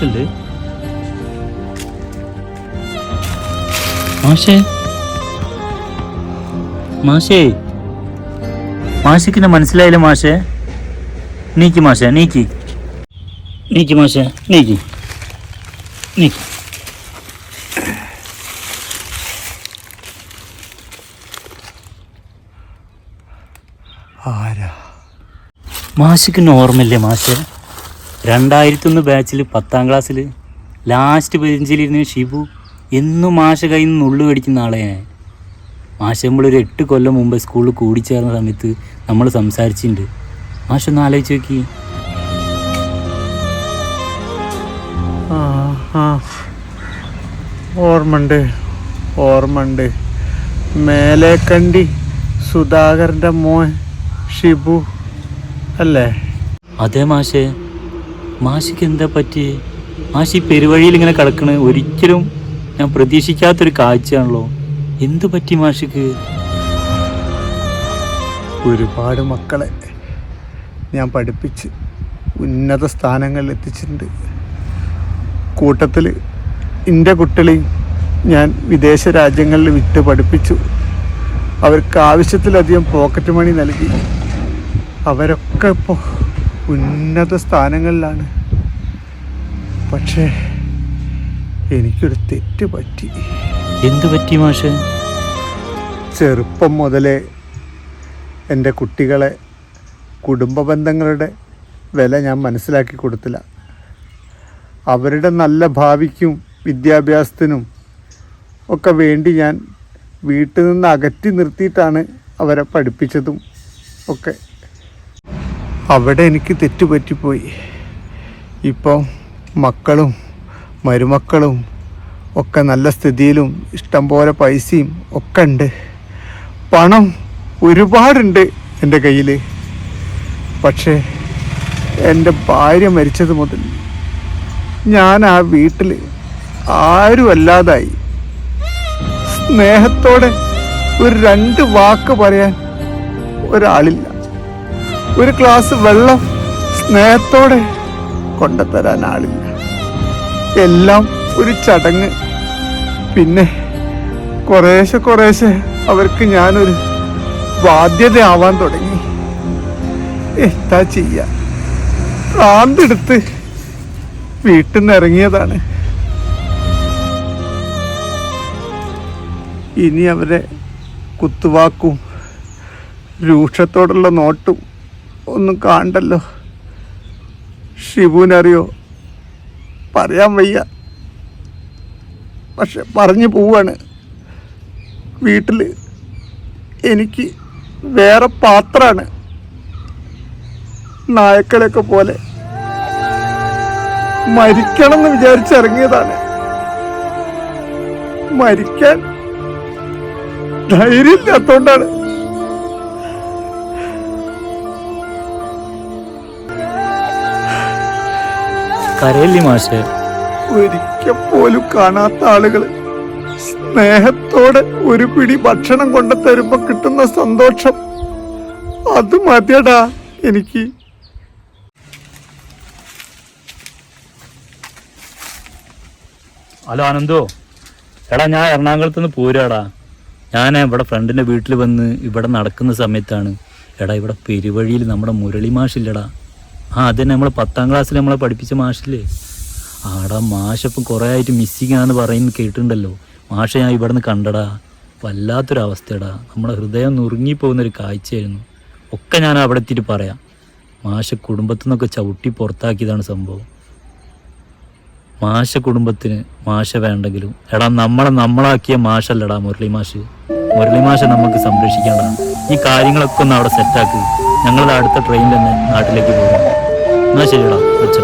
മാഷല്ലേ മാഷേ. മാഷേ. മാഷിക്കിനെ മനസ്സിലായില്ല മാഷേ? നീക്കി മാഷേ നീക്കി. നീക്കി മാഷേ നീക്കി. നീക്കി. ആരാ? മാഷിക്കിന് ഓർമ്മയില്ലേ മാഷ്? രണ്ടായിരത്തി ഒന്ന് ബാച്ചിൽ പത്താം ക്ലാസ്സിൽ ലാസ്റ്റ് ബെഞ്ചിലിരുന്ന ഷിബു എന്നും മാഷ കയ്യിൽ നിന്ന് ഉള്ളു കടിക്കുന്ന ആളെ. ഞാൻ മാഷ നമ്മളൊരു എട്ട് കൊല്ലം മുമ്പ് സ്കൂളിൽ കൂടിച്ചേർന്ന സമയത്ത് നമ്മൾ സംസാരിച്ചിട്ടുണ്ട്. മാഷ ഒന്ന് ആലോചിച്ച് നോക്കി. ഓർമ്മണ്ട് ഓർമ്മണ്ട്. ഓർമ്മണ്ട് മേലേക്കണ്ടി സുധാകരന്റെ മോൻ ഷിബു അല്ലേ? അതേ മാഷേ. മാഷിക്ക് എന്താ പറ്റി മാഷി പെരുവഴിയിൽ ഇങ്ങനെ കിടക്കണ. ഒരിക്കലും ഞാൻ പ്രതീക്ഷിക്കാത്തൊരു കാഴ്ചയാണല്ലോ. എന്തു പറ്റി മാഷിക്ക്? ഒരുപാട് മക്കളെ ഞാൻ പഠിപ്പിച്ച് ഉന്നത സ്ഥാനങ്ങളിൽ എത്തിച്ചിട്ടുണ്ട്. കൂട്ടത്തിൽ എന്റെ കുട്ടികളെയും ഞാൻ വിദേശ രാജ്യങ്ങളിൽ വിട്ട് പഠിപ്പിച്ചു. അവർക്ക് ആവശ്യത്തിലധികം പോക്കറ്റ് മണി നൽകി. അവരൊക്കെ ഇപ്പോൾ ഉന്നത സ്ഥാനങ്ങളിലാണ്. പക്ഷേ എനിക്കൊരു തെറ്റ് പറ്റി. എന്തു പറ്റി മാഷേ? ചെറുപ്പം മുതലേ എന്റെ കുട്ടികളെ കുടുംബ ബന്ധങ്ങളുടെ വില ഞാൻ മനസ്സിലാക്കി കൊടുത്തില്ല. അവരുടെ നല്ല ഭാവിക്കും വിദ്യാഭ്യാസത്തിനും ഒക്കെ വേണ്ടി ഞാൻ വീട്ടിൽ നിന്ന് അകറ്റി നിർത്തിയിട്ടാണ് അവരെ പഠിപ്പിച്ചതും ഒക്കെ. അവിടെ എനിക്ക് തെറ്റുപറ്റിപ്പോയി. ഇപ്പം മക്കളും മരുമക്കളും ഒക്കെ നല്ല സ്ഥിതിയിലും ഇഷ്ടം പോലെ പൈസയും ഒക്കെ ഉണ്ട്. പണം ഒരുപാടുണ്ട് എന്റെ കയ്യിൽ പക്ഷേ എന്റെ ഭാര്യ മരിച്ചത് മുതൽ ഞാൻ ആ വീട്ടിൽ ആരുമല്ലാതായി സ്നേഹത്തോടെ ഒരു രണ്ട് വാക്ക് പറയാൻ ഒരാളില്ല. ഒരു ഗ്ലാസ് വെള്ളം സ്നേഹത്തോടെ കൊണ്ടുതരാൻ ആളില്ല. എല്ലാം ഒരു ചടങ്ങ്. പിന്നെ കുറേശ്ശെ കുറേശ്ശെ അവർക്ക് ഞാനൊരു ബാധ്യതയാവാൻ തുടങ്ങി. എന്താ ചെയ്യ? ഭ്രാന്തെടുത്ത് വീട്ടിൽ നിന്ന് ഇറങ്ങിയതാണ്. ഇനി അവരെ കുത്തുവാക്കും രൂക്ഷത്തോടുള്ള നോട്ടും ഒന്നും കാണണ്ടല്ലോ ഷിബുവിനറിയോ? പറയാൻ വയ്യ. പക്ഷെ പറഞ്ഞു പോവാണ്. വീട്ടിൽ എനിക്ക് വേറെ പാത്രമാണ്. നായക്കളെയൊക്കെ പോലെ. മരിക്കണം എന്ന് വിചാരിച്ചിറങ്ങിയതാണ്. മരിക്കാൻ ധൈര്യമില്ലാത്തോണ്ടാണ്. കരയല്ലേ മാഷെ? ഒരിക്കൽ പോലും കാണാത്ത ആളുകൾ സ്നേഹത്തോടെ ഒരു പിടി ഭക്ഷണം കൊണ്ട് തരുമ്പോ കിട്ടുന്ന സന്തോഷം. അത് മതിയടാ എനിക്ക്. ഹലോ ആനന്ദോ. എടാ ഞാൻ എറണാകുളത്ത് നിന്ന് പോരാടാ ഞാൻ ഇവിടെ ഫ്രണ്ടിന്റെ വീട്ടിൽ വന്ന് ഇവിടെ നടക്കുന്ന സമയത്താണ്. എടാ ഇവിടെ പെരുവഴിയിൽ നമ്മുടെ മുരളി മാഷില്ലടാ. ആ അതന്നെ നമ്മളെ പത്താം ക്ലാസ്സിൽ നമ്മളെ പഠിപ്പിച്ച മാഷില്ലേ? ആടാ മാഷപ്പം കുറേ ആയിട്ട് മിസ്സിങ് ആണെന്ന് പറയുന്നത് കേട്ടിട്ടുണ്ടല്ലോ. മാഷ ഞാൻ ഇവിടെ നിന്ന് കണ്ടടാ. വല്ലാത്തൊരവസ്ഥയടാ. നമ്മുടെ ഹൃദയം നുറുങ്ങിപ്പോകുന്നൊരു കാഴ്ചയായിരുന്നു. ഒക്കെ ഞാൻ അവിടെ എത്തിയിട്ട് പറയാം. മാഷ കുടുംബത്തിൽ നിന്നൊക്കെ ചവിട്ടി പുറത്താക്കിയതാണ് സംഭവം. മാഷ കുടുംബത്തിന് മാഷ വേണ്ടെങ്കിലും. എടാ നമ്മളെ നമ്മളാക്കിയ മാഷല്ലടാ മുരളി മാഷ്. മുരളി മാഷ നമുക്ക് സംരക്ഷിക്കേണ്ട. ഈ കാര്യങ്ങളൊക്കെ ഒന്ന് അവിടെ സെറ്റാക്ക് ഞങ്ങളത് അടുത്ത ട്രെയിൻ തന്നെ നാട്ടിലേക്ക് പോകും എന്നാ ശരിയടാ വെച്ചോ